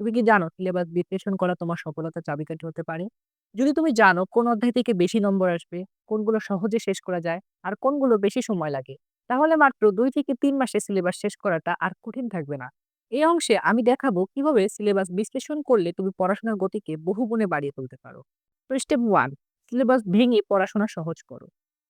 তুমি কি জানো সিলেবাস বিশ্লেষণ করা তোমার সফলতা চাবিকাঠি হতে পারে? যদি তুমি জানো কোন অধ্যায় থেকে বেশি নম্বর আসবে, কোনগুলো সহজে শেষ করা যায়, আর কোনগুলো বেশি সময় লাগে, তাহলে মাত্র দুই থেকে তিন মাসে সিলেবাস শেষ করাটা আর কঠিন থাকবে না। এই অংশে আমি দেখাবো কীভাবে সিলেবাস বিশ্লেষণ করলে তুমি পড়াশোনার গতিকে বহু গুণে বাড়িয়ে তুলতে পারো। স্টেপ ওয়ান সিলেবাস ভেঙে পড়াশোনা সহজ করো।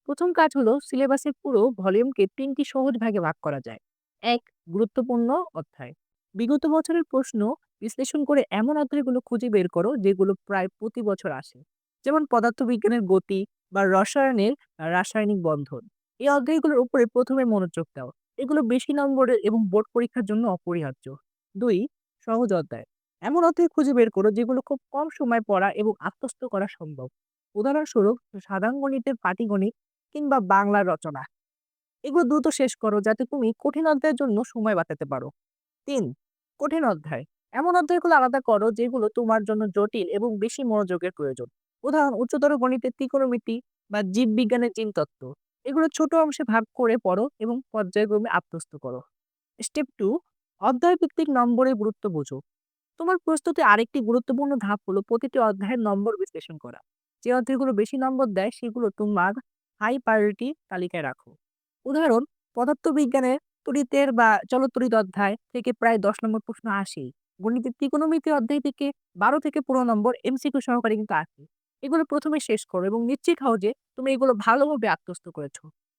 প্রথম কাজ হলো সিলেবাসের পুরো ভলিউমকে তিনটি সহজ ভাগে ভাগ করা যায়। এক গুরুত্বপূর্ণ অধ্যায়। বিগত বছরের প্রশ্ন বিশ্লেষণ করে এমন অধ্যায়গুলো খুঁজে বের করো, যেগুলো প্রায় প্রতি বছর আসে। যেমন পদার্থবিজ্ঞানের গতি বা রসায়নের রাসায়নিক বন্ধন। এই অধ্যায়গুলোর উপরে প্রথমে মনোযোগ দাও। এগুলো বেশি নম্বরের এবং বোর্ড পরীক্ষার জন্য অপরিহার্য। দুই, সহজ অধ্যায়। এমন অধ্যায় খুঁজে বের করো, যেগুলো খুব কম সময়ে পড়া এবং আত্মস্থ করা সম্ভব। উদাহরণস্বরূপ সাধারণ গণিতের পাটিগণিত কিংবা বাংলা রচনা। এগুলো দ্রুত শেষ করো, যাতে তুমি কঠিন অধ্যায়ের জন্য সময় বাঁচাতে পারো। তিন, কঠিন অধ্যায়। এমন অধ্যায়গুলো আলাদা করো যেগুলো তোমার জন্য জটিল এবং বেশি মনোযোগের প্রয়োজন। উদাহরণ, উচ্চতর গণিতের ত্রিকোণমিতি বা জীববিজ্ঞানের জিনতত্ত্ব। এগুলো ছোট অংশে ভাগ করে পড়ো এবং পর্যায়ক্রমে আত্মস্থ করো। স্টেপ টু অধ্যায় ভিত্তিক নম্বরের গুরুত্ব বোঝো। তোমার প্রস্তুতির আরেকটি গুরুত্বপূর্ণ ধাপ হলো প্রতিটি অধ্যায়ের নম্বর বিশ্লেষণ করা। যে অধ্যায়গুলো বেশি নম্বর দেয় সেগুলো তোমার হাই প্রায়োরিটি তালিকায় রাখো। উদাহরণ, পদার্থবিজ্ঞানের তড়িতের বা চলতড়িৎ অধ্যায় থেকে প্রায় ১০ নম্বর প্রশ্ন আসেই। গণিতের ত্রিকোণমিতি অধ্যায় থেকে ১২ থেকে ১৫ নম্বর এমসিকিউ সহকারে কিন্তু আসে। এগুলো ১ম এ শেষ করো এবং নিশ্চিত হও যে তুমি এগুলো ভালোভাবে আত্মস্থ করেছ।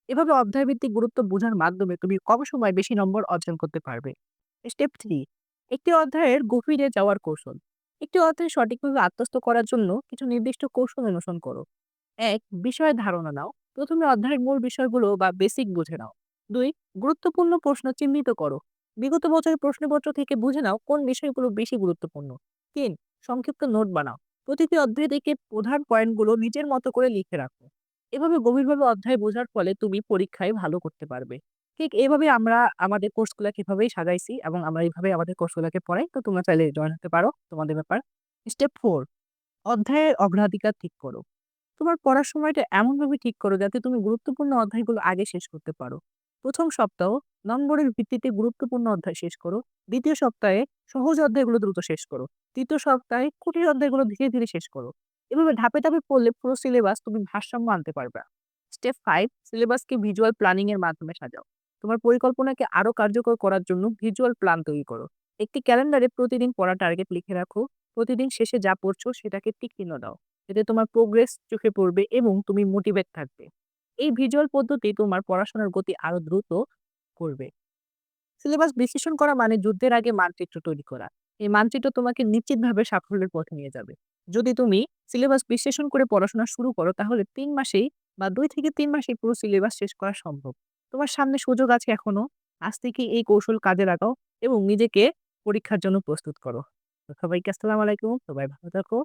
এভাবে অধ্যায়ভিত্তিক গুরুত্ব বোঝার মাধ্যমে তুমি কম সময় বেশি নম্বর অর্জন করতে পারবে। স্টেপ ৩ একটি অধ্যায়ের গভীরে যাওয়ার কৌশল। একটি অধ্যায় সঠিকভাবে আত্মস্থ করার জন্য কিছু নির্দিষ্ট কৌশল অনুসরণ করো। এক বিষয়ের ধারণা নাও। প্রথমে অধ্যায়ের মূল বিষয়গুলো বা বেসিক বুঝে নাও। দুই, গুরুত্বপূর্ণ প্রশ্ন চিহ্নিত করো। বিগত বছরের প্রশ্নপত্র থেকে বুঝে নাও কোন বিষয়গুলো বেশি গুরুত্বপূর্ণ। ৩ সংক্ষিপ্ত নোট বানাও। প্রতিটি অধ্যায় থেকে প্রধান পয়েন্টগুলো নিজের মতো করে লিখে রাখো। এভাবে গভীরভাবে অধ্যায় বোঝার ফলে তুমি পরীক্ষায় ভালো করতে পারবে। ঠিক এভাবে আমরা আমাদের কোর্সগুলাকে এভাবেই সাজাইছি এবং আমরা এইভাবে আমাদের কোর্সগুলাকে পড়াই। তো তোমরা চাইলে জয়েন হতে পারো। তোমাদের ব্যাপার। স্টেপ ফোর অধ্যায়ের অগ্রাধিকার ঠিক করো। তোমার পড়ার সময়টা এমনভাবে ঠিক করো যাতে তুমি গুরুত্বপূর্ণ অধ্যায়গুলো আগে শেষ করতে পারো। ১ম সপ্তাহ নম্বরের ভিত্তিতে গুরুত্বপূর্ণ অধ্যায় শেষ করো। দ্বিতীয় সপ্তাহে সহজ অধ্যায়গুলো দ্রুত শেষ করো। তৃতীয় সপ্তাহে কঠিন অধ্যায়গুলো ধীরে, ধীরে শেষ করো। এভাবে ধাপে, ধাপে পড়লে পুরো সিলেবাস তুমি ভারসাম্য আনতে পারবে স্টেপ ৫ সিলেবাসকে ভিজুয়াল প্ল্যানিং এর মাধ্যমে সাজাও। তোমার পরিকল্পনাকে আরও কার্যকর করার জন্য ভিজুয়াল প্ল্যান তৈরি করো। একটি ক্যালেন্ডারে প্রতিদিন পড়া টার্গেট লিখে রাখো। প্রতিদিন শেষে যা পড়ছো সেটাকে টিক চিহ্ন দাও। এতে তোমার প্রোগ্রেস চোখে পড়বে এবং তুমি মোটিভেট থাকবে। এই ভিজুয়াল পদ্ধতি তোমার পড়াশোনার গতি আরও দ্রুত করবে। সিলেবাস বিশ্লেষণ করা মানে যুদ্ধের আগে মানচিত্র তৈরি করা। এই মানচিত্র তোমাকে নিশ্চিতভাবে সাফল্যের পথে নিয়ে যাবে। যদি তুমি সিলেবাস বিশ্লেষণ করে পড়াশোনা শুরু করো তাহলে তিন মাসেই বা দুই থেকে তিন মাসেই পুরো সিলেবাস শেষ করা সম্ভব। তোমার সামনে সুযোগ আছে এখনও। আজ থেকেই এই কৌশল কাজে লাগাও এবং নিজেকে পরীক্ষার জন্য প্রস্তুত করো। সবাইকে আসসালামু আলাইকুম। সবাই ভালো থাকো,